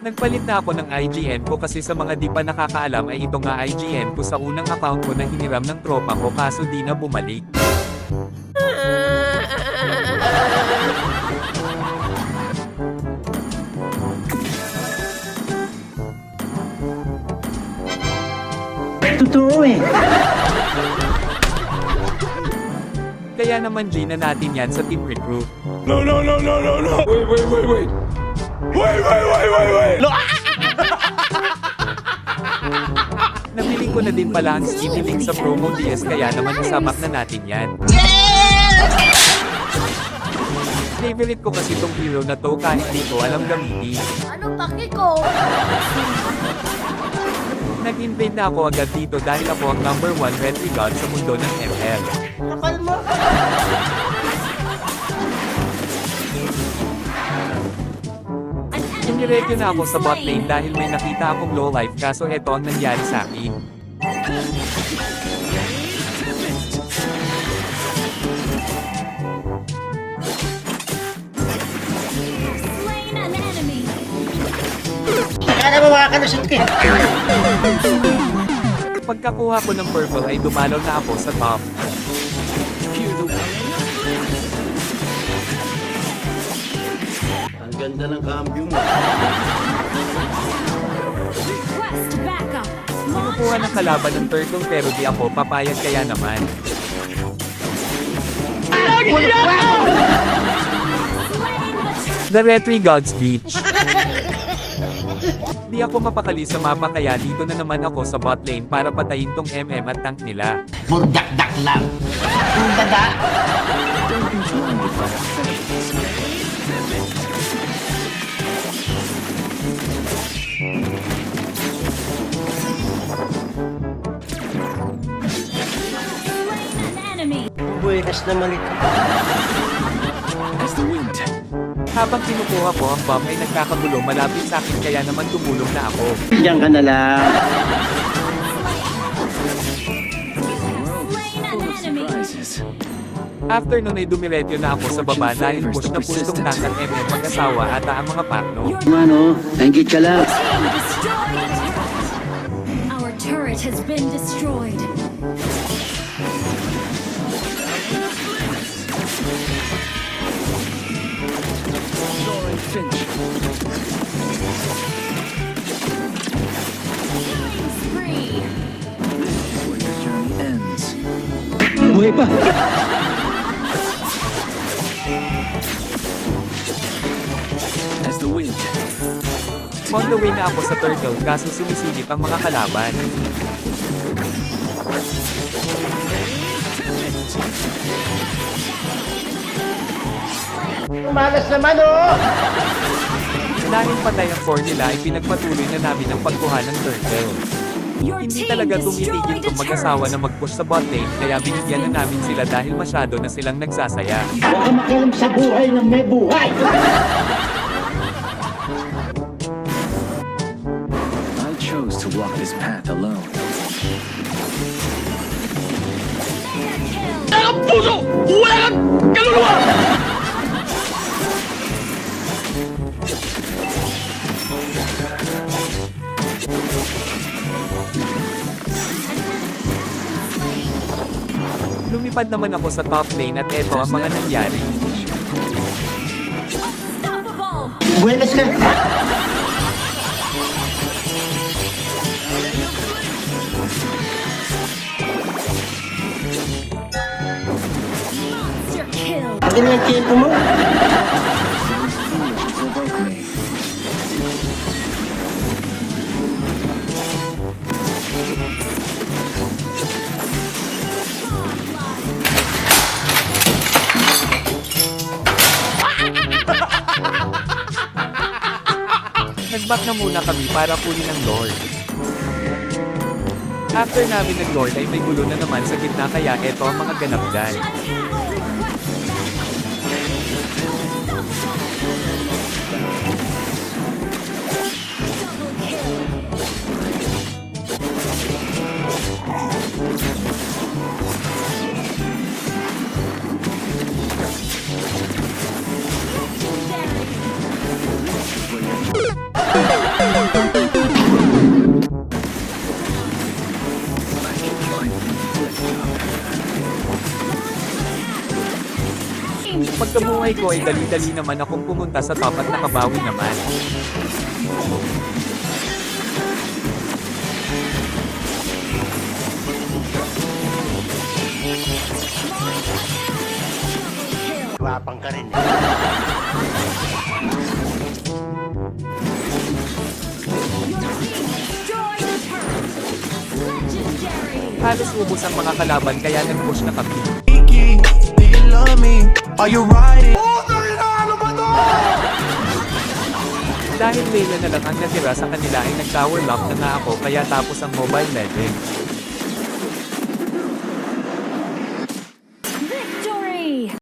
Nagpalit na ako ng IGN ko kasi sa mga di pa nakakaalam ay ito nga IGN ko sa unang account ko na hiniram ng tropa ko kaso di na bumalik. Totoo eh. Kaya naman G na natin yan sa team recruit. No, no, no, no, no, no. Wait, wait, wait, wait. Wait, wait, wait, wait, wait. Nabili ko na din pala ang Skippy Link sa promo DS kaya naman isabak na natin yan. Favorite ko kasi tong hero na to kahit di ko alam gamitin. Ano paki ko? Nag-invade na ako agad dito dahil ako ang number one retry god sa mundo ng ML. Kapal mo. Dumiretso na ako sa bot lane dahil may nakita akong low life kaso eto ang nangyari sa akin. Slain an enemy. Akala mo makakalusot ka eh. Pagkakuha ko ng purple ay dumalaw na ako sa top. Ang ganda ng cambio mo. Request backup. Kinukuha ng kalaban ng turtle pero di ako papayag kaya naman. The Retry Gods Beach. Di ako mapakali sa mapa kaya dito na naman ako sa bot lane para patayin tong MM at tank nila. Murdakdak lang. Ang Buenas naman ito. Habang kinukuha ko ang bomb ay nagkakagulo malapit sa akin kaya naman tumulong na ako. Diyan ka na lang. After nun ay dumiretso na ako sa baba dahil push na push tong tank at MM mag-asawa ata ang mga partno. Ano, thank ka lang. Our turret has been destroyed. Buhay pa. On the way na ako sa turtle kaso sumisilip ang mga kalaban. Malas naman oh. Dahil patay ang core nila ay pinagpatuloy na namin ang pagkuha ng turtle. Hindi talaga tumitigil a tong mag-asawa na mag-push sa bot lane kaya binigyan na namin sila dahil masyado na silang nagsasaya. Huwag ka makialam sa buhay ng may buhay. I chose to walk this path alone. Kill. Lumipad naman ako sa top lane at eto ang mga nangyari. Buenas ka. Akin yung tempo mo. Nag-back na muna kami para kunin ang Lord. After namin nag-Lord ay may gulo na naman sa gitna kaya eto ang mga ganap dyan. Pagkabuhay ko ay dali-dali naman akong pumunta sa top at nakabawi naman. Wapang ka rin. Halos ubos ang mga kalaban kaya nag-push na kami. Kiki, do you? Dahil Layla na lang ang natira sa kanila ay nag-tower lock na nga ako kaya tapos ang Mobile Legends.